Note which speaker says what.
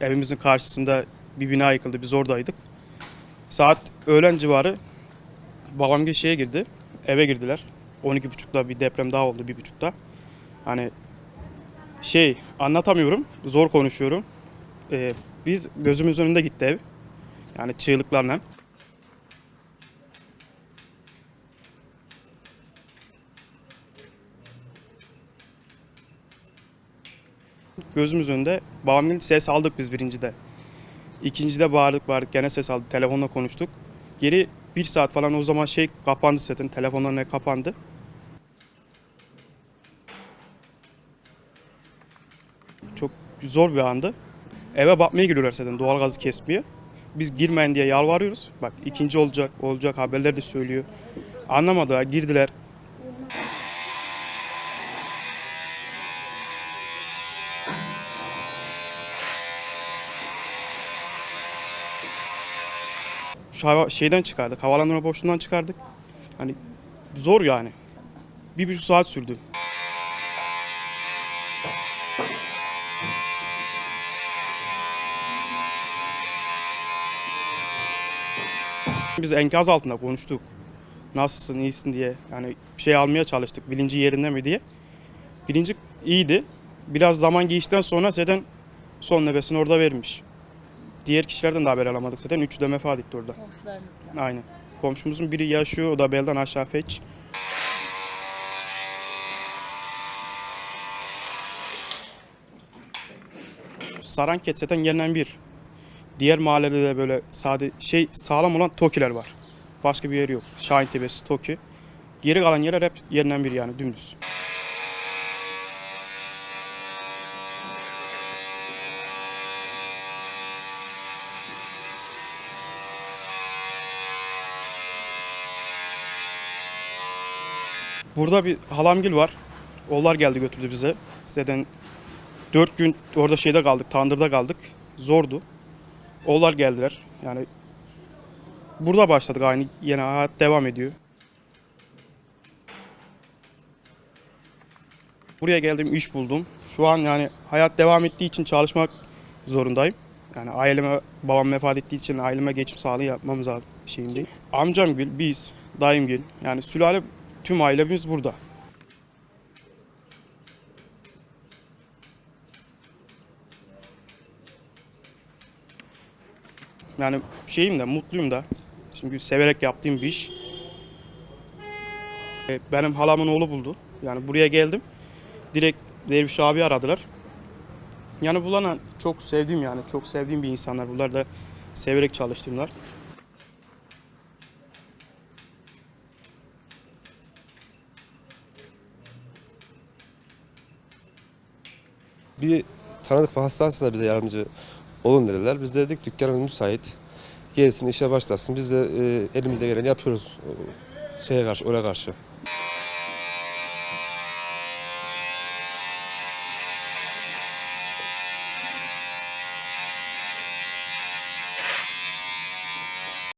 Speaker 1: evimizin karşısında bir bina yıkıldı. Biz oradaydık. Saat öğlen civarı babam bir girdi. Eve girdiler. 12.30'da bir deprem daha oldu 1.30'da. Hani şey anlatamıyorum. Zor konuşuyorum. Ee, biz gözümüz önünde gitti ev. Yani çığlıklarla. Gözümüz önünde babamın ses aldık biz birincide. İkincide bağırdık bağırdık gene ses aldık. Telefonla konuştuk. Geri bir saat falan o zaman şey kapandı zaten. Telefonlar ne kapandı. Çok zor bir andı. Eve bakmaya giriyorlar zaten doğalgazı kesmeye. Biz girmeyin diye yalvarıyoruz. Bak ikinci olacak, olacak haberler de söylüyor. Anlamadılar, girdiler. Şeyden çıkardık, havalandırma boşluğundan çıkardık. Hani zor yani. Bir buçuk saat sürdü. Biz enkaz altında konuştuk. Nasılsın, iyisin diye. Yani şey almaya çalıştık. Bilinci yerinde mi diye. Bilinci iyiydi. Biraz zaman geçtikten sonra zaten son nefesini orada vermiş. Diğer kişilerden de haber alamadık zaten. Üçü de vefat etti orada.
Speaker 2: Komşularınızla.
Speaker 1: Aynen. Komşumuzun biri yaşıyor. O da belden aşağı feç. Saranket zaten gelinen bir. Diğer mahallede de böyle sade şey sağlam olan Tokiler var. Başka bir yer yok. Şahin Tepesi, Toki. Geri kalan yerler hep yerinden bir yani dümdüz. Burada bir halamgil var. Onlar geldi götürdü bize. Zaten dört gün orada şeyde kaldık, tandırda kaldık. Zordu. Onlar geldiler. Yani burada başladık aynı yine hayat devam ediyor. Buraya geldim, iş buldum. Şu an yani hayat devam ettiği için çalışmak zorundayım. Yani aileme, babam vefat ettiği için aileme geçim sağlığı yapmamız şeyindeyim. Amcam gül, biz, dayım gül. Yani sülale tüm ailemiz burada. Yani şeyim de mutluyum da. Çünkü severek yaptığım bir iş. E, Benim halamın oğlu buldu. Yani buraya geldim. Direkt Derviş abi aradılar. Yani bulana çok sevdiğim yani çok sevdiğim bir insanlar. Bunlar da severek çalıştığımlar.
Speaker 3: Bir tanıdık vasıtasıyla bize yardımcı olun dediler. Biz de dedik dükkanımız müsait. Gelsin işe başlasın. Biz de e, elimizde geleni yapıyoruz. e, Şeye karşı, oraya karşı.